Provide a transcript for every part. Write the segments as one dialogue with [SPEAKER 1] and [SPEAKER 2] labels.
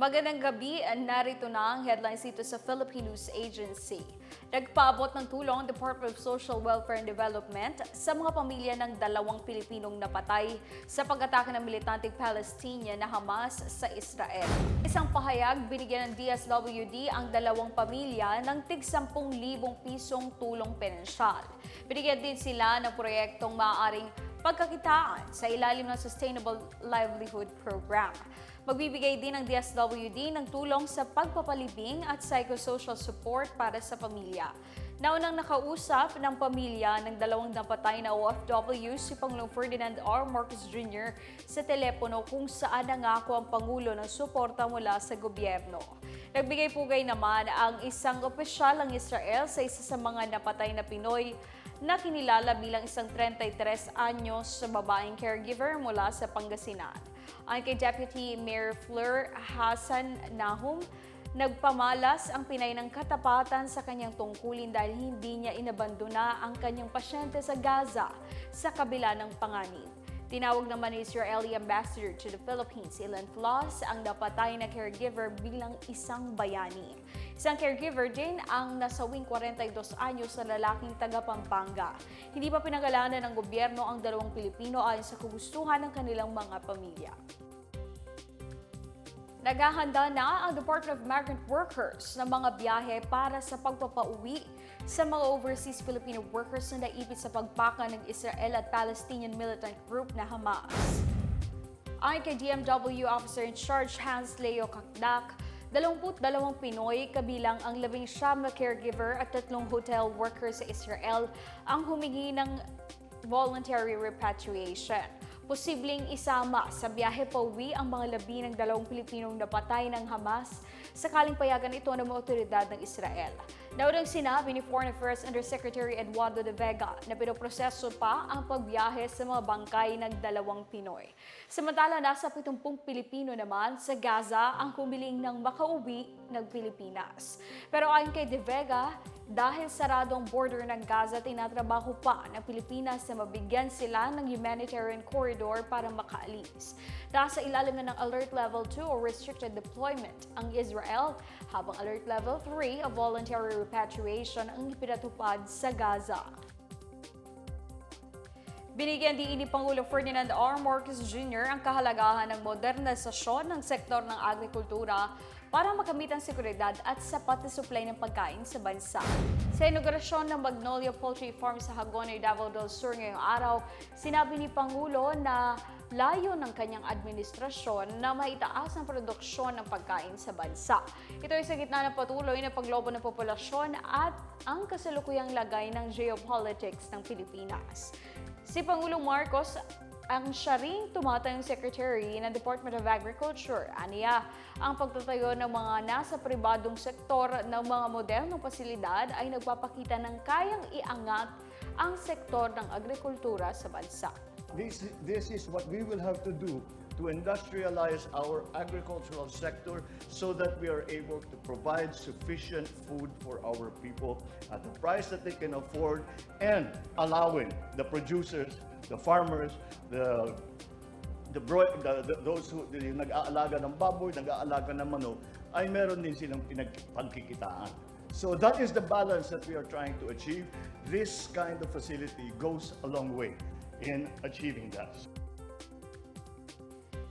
[SPEAKER 1] Magandang gabi, narito na ang headlines dito sa Philippine News Agency. Nagpaabot ng tulong Department of Social Welfare and Development sa mga pamilya ng dalawang Pilipinong napatay sa pag-atake ng militanteng Palestinian na Hamas sa Israel. Isang pahayag, binigyan ng DSWD ang dalawang pamilya ng tig 10,000 pisong tulong pinansyal. Binigyan din sila ng proyektong maaaring pagkakitaan sa ilalim ng Sustainable Livelihood Program. Magbibigay din ng DSWD ng tulong sa pagpapalibing at psychosocial support para sa pamilya. Naunang nakausap ng pamilya ng dalawang napatay na OFW si Pangulong Ferdinand R. Marcos Jr. sa telepono kung saan nangako ang Pangulo ng suporta mula sa gobyerno. Nagbigay pugay naman ang isang opisyal ng Israel sa isa sa mga napatay na Pinoy na kinilala bilang isang 33 anyos sa babaeng caregiver mula sa Pangasinan. Ayon kay Deputy Mayor Fleur Hassan Nahum, nagpamalas ang Pinay ng katapatan sa kanyang tungkulin dahil hindi niya inabandona ang kanyang pasyente sa Gaza sa kabila ng panganib. Tinawag naman ni Israeli Ambassador to the Philippines, Ilan Floss, ang napatay na caregiver bilang isang bayani. Isang caregiver din ang nasawing 42 anyos na lalaking taga Pampanga. Hindi pa pinangalanan ng gobyerno ang dalawang Pilipino ayon sa kagustuhan ng kanilang mga pamilya. Naghahanda na ang Department of Migrant Workers ng mga biyahe para sa pagpapauwi sa mga overseas Filipino workers na naipit sa pagpaka ng Israel at Palestinian militant group na Hamas. Ayon kay DMW Officer in Charge Hans Leo Kakdak, 22 Pinoy kabilang ang 11 na caregiver at tatlong hotel workers sa Israel ang humingi ng voluntary repatriation. Posibleng isama sa biyahe pauwi ang mga labi ng dalawang Pilipinong napatay ng Hamas sakaling payagan ito ng mga otoridad ng Israel. Naunang sinabi ni Foreign Affairs Undersecretary Eduardo de Vega na pinoproseso pa ang pagbiyahe sa mga bangkay ng dalawang Pinoy. Samantala, nasa 70 Pilipino naman sa Gaza ang humiling ng makauwi ng Pilipinas. Pero ayon kay de Vega, dahil sarado ang border ng Gaza, tinatrabaho pa ng Pilipinas na mabigyan sila ng humanitarian corridor para makaalis. Nasa ilalim na ng Alert Level 2 o Restricted Deployment ang Israel, habang Alert Level 3 o Voluntary Repatriation ang ipinatupad sa Gaza. Binigyan din ni Pangulo Ferdinand R. Marcos Jr. ang kahalagahan ng modernisasyon ng sektor ng agrikultura para makamit ang seguridad at sapat na supply ng pagkain sa bansa. Sa inaugurasyon ng Magnolia Poultry Farm sa Hagonoy, Davao del Sur ngayong araw, sinabi ni Pangulo na layo ng kanyang administrasyon na maitaas ang produksyon ng pagkain sa bansa. Ito ay sa gitna ng patuloy na paglobo ng populasyon at ang kasalukuyang lagay ng geopolitics ng Pilipinas. Si Pangulong Marcos ang siya ring tumatayong Secretary ng Department of Agriculture. Aniya, ang pagtatayo ng mga nasa pribadong sektor ng mga modernong pasilidad ay nagpapakita ng kayang iangat ang sektor ng agrikultura sa bansa.
[SPEAKER 2] This, this is what we will have to do to industrialize our agricultural sector so that we are able to provide sufficient food for our people at the price that they can afford and allowing the producers, the farmers, the the, the, the those who yung nag-aalaga ng baboy, nag-aalaga ng manok, ay meron din silang pinagpagkikitaan. So that is the balance that we are trying to achieve. This kind of facility goes a long way in achieving that.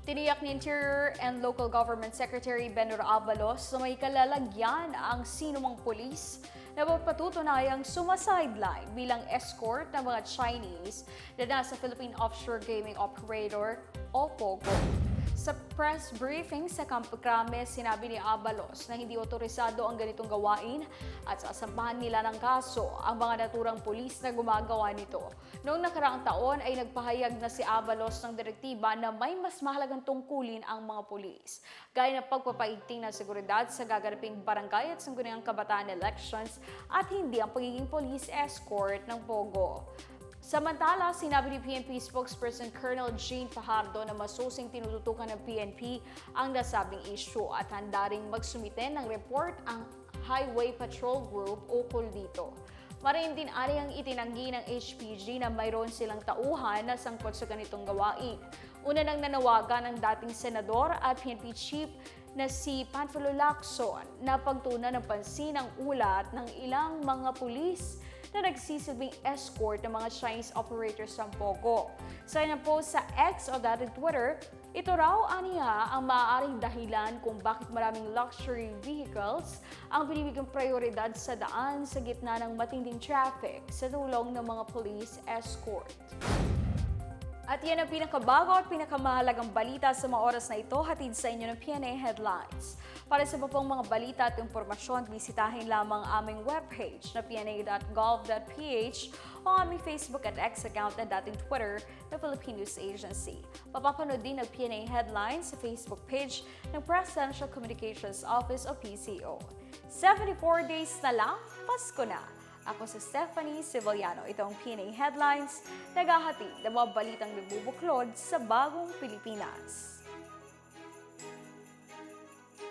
[SPEAKER 1] Tiniyak ni Interior and Local Government Secretary Benor Abalos na may kalalagyan ang sinumang polis na magpatutunayang sumasideline bilang escort ng mga Chinese na nasa Philippine Offshore Gaming Operator o POGO. Sa press briefing sa Campo Crame, sinabi ni Abalos na hindi otorisado ang ganitong gawain at sasampahan nila ng kaso ang mga naturang pulis na gumagawa nito. Noong nakaraang taon ay nagpahayag na si Abalos ng direktiba na may mas mahalagang tungkulin ang mga pulis, gaya ng pagpapaigting ng seguridad sa gaganaping barangay at sangguniang kabataan elections at hindi ang pagiging police escort ng POGO. Samantala, sinabi ni PNP spokesperson Colonel Jean Fajardo na masusing tinututukan ng PNP ang nasabing issue at handa ring magsumite ng report ang Highway Patrol Group ukol dito. Marin din ari ang itinanggi ng HPG na mayroon silang tauhan na sangkot sa ganitong gawain. Una nang nanawagan ng dating senador at PNP Chief na si Panfilo Lacson na pagtunan ng pansin ang ulat ng ilang mga pulis na nagsisilbing escort ng mga Chinese operators ng Pogo. Sa kanyang post sa X o dati Twitter, ito raw aniya ang maaaring dahilan kung bakit maraming luxury vehicles ang binibigyang prioridad sa daan sa gitna ng matinding traffic sa tulong ng mga police escort. At yan ang pinakabago at pinakamahalagang balita sa mga oras na ito hatid sa inyo ng PNA Headlines. Para sa iba pang mga balita at impormasyon, bisitahin lamang aming webpage na pna.gov.ph o aming Facebook at X account na dating Twitter na Philippine News Agency. Mapapanood din ang PNA Headlines sa Facebook page ng Presidential Communications Office o PCO. 74 days na lang, Pasko na! Ako si Stephanie Civiliano. Ito ang PNA Headlines, naghahati ng mga balitang nabubuklod sa bagong Pilipinas.